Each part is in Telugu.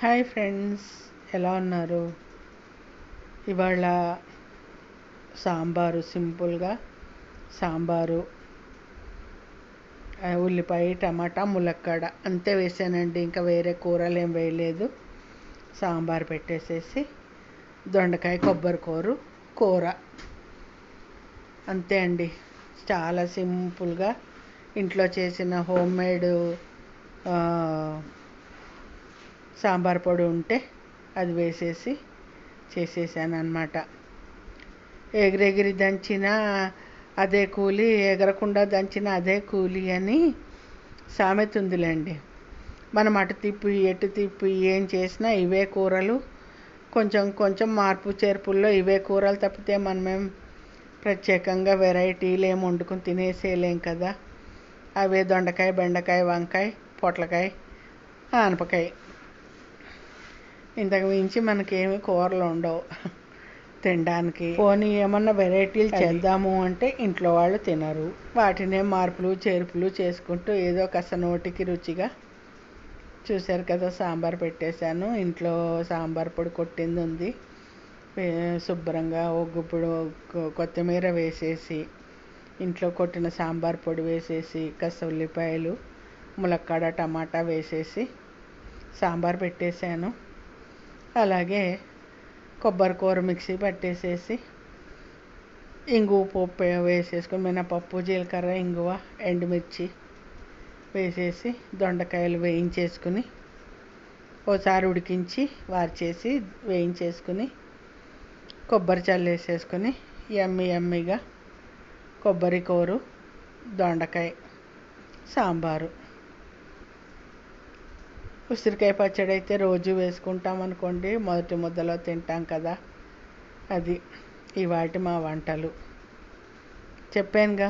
హాయ్ ఫ్రెండ్స్ ఎలా ఉన్నారు? ఇవాళ సాంబారు సింపుల్గా. సాంబారు ఉల్లిపాయ టమాటా ములక్కాడ అంతే వేసానండి. ఇంకా వేరే కూరలు ఏం వేయలేదు. సాంబార్ పెట్టేసేసి దొండకాయ కొబ్బరి కూర కూర. అంతే అండి. చాలా సింపుల్గా ఇంట్లో చేసిన హోమ్ మేడ్ సాంబార్ పొడి ఉంటే అది వేసేసి చేసేసాను అనమాట ఎగిరెగిరి దంచిన అదే కూలి ఎగరకుండా దంచిన అదే కూలి అని సామెత ఉందిలేండి మనం అటు తిప్పి ఎటు తిప్పి ఏం చేసినా ఇవే కూరలు. కొంచెం కొంచెం మార్పు చేర్పుల్లో ఇవే కూరలు తప్పితే మనమేం ప్రత్యేకంగా వెరైటీలు ఏం వండుకొని తినేసేయలేం కదా. అవే దొండకాయ బెండకాయ వంకాయ పొట్లకాయ ఆనపకాయ. ఇంతకు మించి మనకేమి కూరలు ఉండవు. తినడానికి. పోనీ ఏమన్నా వెరైటీలు చేద్దాము అంటే ఇంట్లో వాళ్ళు తినరు. వాటినే మార్పులు చేర్పులు చేసుకుంటూ ఏదో కాస్త నోటికి రుచిగా. చూశారు కదా సాంబార్ పెట్టేశాను. ఇంట్లో సాంబార్ పొడి కొట్టింది ఉంది. శుభ్రంగా ఒక గుప్పుడు కొ- కొత్తిమీర వేసేసి ఇంట్లో కొట్టిన సాంబార్ పొడి వేసేసి కాస్త ఉల్లిపాయలు ములక్కాడ టమాటా వేసేసి సాంబార్ పెట్టేశాను. అలాగే కొబ్బరి కూర మిక్సీ పట్టేసేసి ఇంగువ పప్పు వేసేసుకొని మినపప్పు జీలకర్ర ఇంగువ ఎండుమిర్చి వేసేసి దొండకాయలు వేయించేసుకుని ఒకసారి ఉడికించి వార్చేసి వేయించేసుకుని కొబ్బరి చల్లేసేసుకుని ఎమ్మి ఎమ్మిగా కొబ్బరి కూరు దొండకాయ సాంబారు. ఉసిరికాయ పచ్చడి అయితే రోజు వేసుకుంటాం అనుకోండి. మొదటి ముద్దలో తింటాం కదా. అది ఇవాటి మా వంటలు. చెప్పానుగా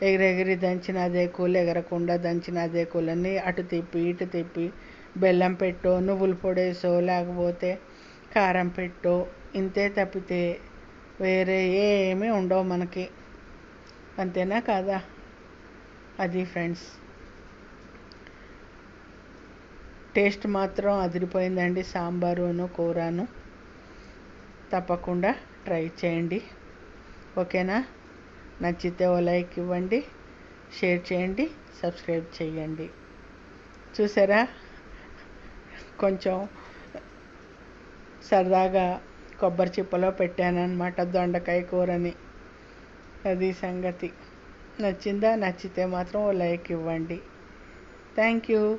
ఎగిరెగిరి దంచిన అదే కూలి ఎగరకుండా దంచిన అదే కూలని అటు తిప్పి ఇటు తిప్పి బెల్లం పెట్టో నువ్వుల పొడేసో లేకపోతే కారం పెట్టో ఇంతే తప్పితే వేరే ఏమీ ఉండవు మనకి. అంతేనా కాదా? అది ఫ్రెండ్స్. టేస్ట్ మాత్రం అదిరిపోయిందండి. సాంబారును కూరను తప్పకుండా ట్రై చేయండి. ఓకేనా? నచ్చితే ఓ లైక్ ఇవ్వండి షేర్ చేయండి సబ్స్క్రైబ్ చేయండి. చూసారా? కొంచెం సరదాగా కొబ్బరి చిప్పలో పెట్టానన్నమాట దొండకాయ కూరని. అది సంగతి. నచ్చిందా? నచ్చితే మాత్రం ఓ లైక్ ఇవ్వండి. Thank you.